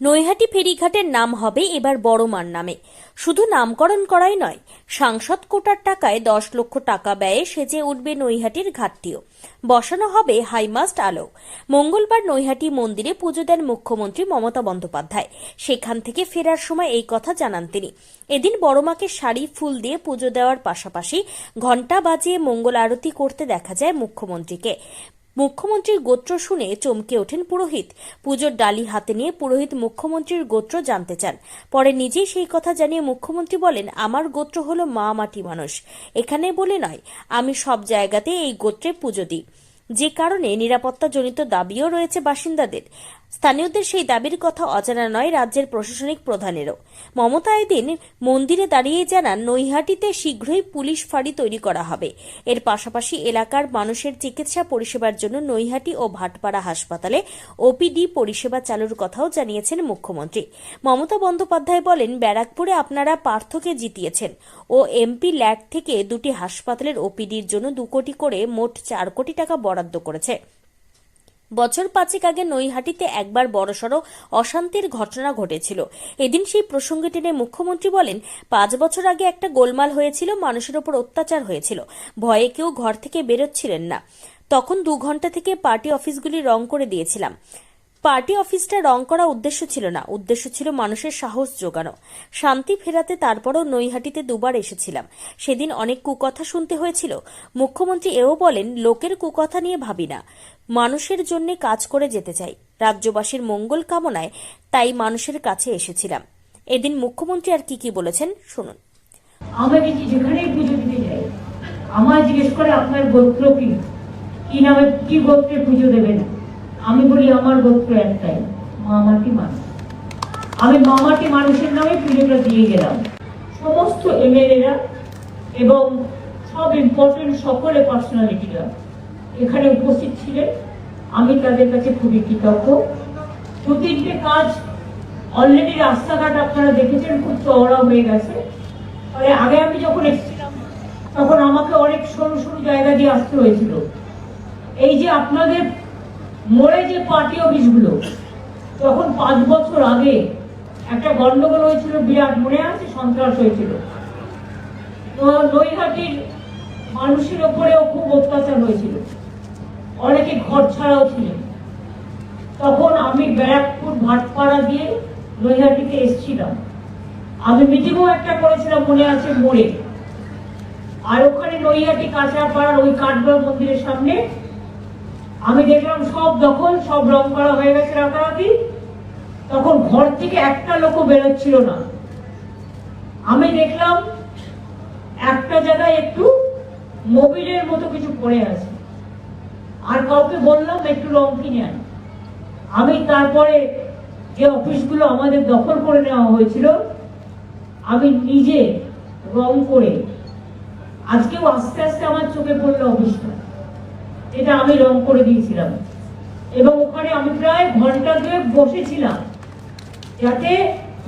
নৈহাটি ফেরিঘাটের নাম হবে এবার বড়মার নামে। শুধু নামকরণ করাই নয়, সাংসদ কোটার টাকায় দশ লক্ষ টাকা ব্যয়ে সেজে উঠবে নৈহাটির ঘাটটিও। বসানো হবে হাইমাস্ট আলো। মঙ্গলবার নৈহাটি মন্দিরে পুজো দেন মুখ্যমন্ত্রী মমতা বন্দ্যোপাধ্যায়। সেখান থেকে ফেরার সময় এই কথা জানান তিনি। এদিন বড়মাকে শাড়ি, ফুল দিয়ে পুজো দেওয়ার পাশাপাশি ঘণ্টা বাজিয়ে মঙ্গল আরতি করতে দেখা যায় মুখ্যমন্ত্রীকে। মুখ্যমন্ত্রীর গোত্র শুনে চমকে ওঠেন পুরোহিত। পুজোর ডালি হাতে নিয়ে পুরোহিত মুখ্যমন্ত্রীর গোত্র জানতে চান। পরে নিজেই সেই কথা জানিয়ে মুখ্যমন্ত্রী বলেন, আমার গোত্র হল মা মাটি মানুষ। এখানে বলে নয়, আমি সব জায়গাতে এই গোত্রে পুজো দিই। যে কারণে নিরাপত্তাজনিত দাবিও রয়েছে বাসিন্দাদের। স্থানীয়দের সেই দাবির কথা অজানা নয় রাজ্যের প্রশাসনিক প্রধানেরও। মমতা এদিন মন্দিরে দাঁড়িয়ে জানান, নৈহাটিতে শীঘ্রই পুলিশ ফাঁড়ি তৈরি করা হবে। এর পাশাপাশি এলাকার মানুষের চিকিৎসা পরিষেবার জন্য নৈহাটি ও ভাটপাড়া হাসপাতালে ওপিডি পরিষেবা চালুর কথাও জানিয়েছেন মুখ্যমন্ত্রী। মমতা বন্দ্যোপাধ্যায় বলেন, ব্যারাকপুরে আপনারা পার্থকে জিতিয়েছেন ও এমপি ল্যাড থেকে দুটি হাসপাতালের ওপিডির জন্য দু কোটি করে মোট চার কোটি টাকা বরাদ্দ করেছে। বছর পাঁচেক আগে নৈহাটিতে একবার বড়সড় অশান্তির ঘটনা ঘটেছিল। এদিন সেই প্রসঙ্গে টেনে মুখ্যমন্ত্রী বলেন, পাঁচ বছর আগে একটা গোলমাল হয়েছিল, মানুষের ওপর অত্যাচার হয়েছিল। ভয়ে কেউ ঘর থেকে বেরোচ্ছিলেন না। তখন দু ঘণ্টা থেকে পার্টি অফিসগুলি রং করে দিয়েছিলাম। পার্টি অফিসটা রং করা উদ্দেশ্য ছিল না। উদ্দেশ্য ছিল মানুষের সাহস জোগানো। শান্তি ফেরাতে তারপরও নৈহাটিতে দুবার এসেছিলাম। সেদিন অনেক কুকথা শুনতে হয়েছিল। মুখ্যমন্ত্রী এও বলেন, লোকের কুকথা নিয়ে ভাবি না। মানুষের জন্য কাজ করে যেতে চাই। রাজ্যবাসীর মঙ্গল কামনায় তাই মানুষের কাছে এসেছিলাম। এদিন মুখ্যমন্ত্রী আর কি কি বলেছেন, শুনুন। আমাকে পুজো দিতে যাই আমার জিজ্ঞেস করে আপনার গোত্র কি? কি নামে, কি গোত্রে পুজো দেবেন? আমি বলি, আমার গোত্র একটাই মামাটি মানুষ আমি মামাটি মানুষের নামে পুজোটা দিয়ে গেলাম। সমস্ত এমএলএরা এবং সব ইম্পর্টেন্ট সকলে পার্সোনালিটিরা এখানে উপস্থিত ছিলেন। আমি তাদের কাছে খুবই কৃতজ্ঞ। দু তিনটে কাজ অলরেডি রাস্তাঘাট আপনারা দেখেছেন, খুব চওড়া হয়ে গেছে। ফলে আগে আমি যখন এসেছিলাম, তখন আমাকে অনেক সরু সরু জায়গা দিয়ে আসতে হয়েছিল। এই যে আপনাদের মোড়ে যে পার্টি অফিসগুলো, তখন পাঁচ বছর আগে একটা গন্ডগোল হয়েছিল, বিরাট মনে আছে, সন্ত্রাস হয়েছিল। নৈহাটির মানুষের ওপরেও খুব অত্যাচার হয়েছিল। অনেকে ঘর ছাড়াও ছিলেন। তখন আমি ব্যারাকপুর, ভাটপাড়া দিয়ে নৈহাটিতে এসেছিলাম। আমি মিটিংও একটা করেছিলাম, মনে আছে, মোড়ে। আর ওখানে নৈহাটি কাঁচরাপাড়ার ওই কাঠগড় মন্দিরের সামনে আমি দেখলাম সব দখল, সব রং করা হয়ে গেছে রাতারাতি। তখন ঘর থেকে একটা লোকও বেরোচ্ছিল না। আমি দেখলাম একটা জায়গায় একটু মোবিলের মতো কিছু পড়ে আছে। আর কাউকে বললাম, একটু রং কিনে আন। আমি তারপরে যে অফিসগুলো আমাদের দখল করে নেওয়া হয়েছিল, আমি নিজে রং করে, আজকেও আস্তে আস্তে আমার চোখে পড়ল অফিসটা। এটা আমি রং করে দিয়েছিলাম। এবং ওখানে আমি প্রায় ঘণ্টা দুয়েক বসেছিলাম, যাতে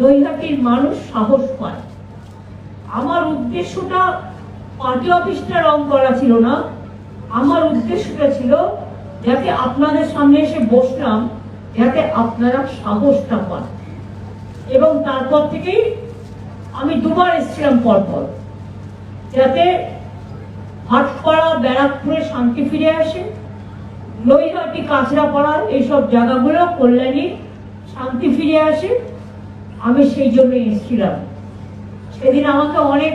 নৈহাটির মানুষ সাহস পায়। আমার উদ্দেশ্যটা পার্টি অফিসটা রং করা ছিল না। আমার উদ্দেশ্যটা ছিল যাতে আপনাদের সামনে এসে বসলাম, যাতে আপনারা সাহসটা পান। এবং তারপর থেকেই আমি দুবার এসেছিলাম পরপর, যাতে হাটপাড়া, ব্যারাকপুরে শান্তি ফিরে আসে। নৈহাটি, কাঁচরাপাড়া, এইসব জায়গাগুলো কল্যাণী শান্তি ফিরে আসে। আমি সেই জন্য এসেছিলাম। সেদিন আমাকে অনেক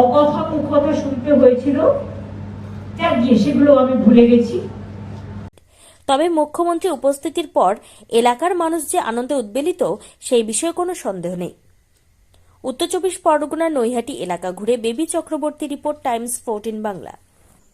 অকথা কুকথা শুনতে হয়েছিল। সেগুলো আমি ভুলে গেছি। তবে মুখ্যমন্ত্রী উপস্থিতির পর এলাকার মানুষ যে আনন্দে উদ্বেলিত, সেই বিষয়ে কোনো সন্দেহ নেই। উত্তর চব্বিশ পরগনা নৈহাটি এলাকা ঘুরে Baby Chakraborty report Times fourteen Bangla.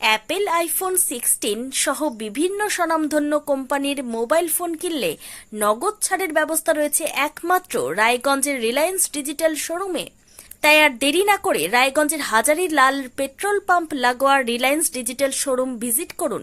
Apple iPhone sixteen সহ বিভিন্ন স্বনামধন্য কোম্পানির মোবাইল ফোন কিনলে নগদ ছাড়ের ব্যবস্থা রয়েছে একমাত্র রায়গঞ্জের রিলায়েন্স ডিজিটাল শোরুমে। তাই আর দেরি না করে রায়গঞ্জের হাজারি লাল পেট্রোল পাম্প লাগোয়া রিলায়েন্স ডিজিটাল শোরুম ভিজিট করুন।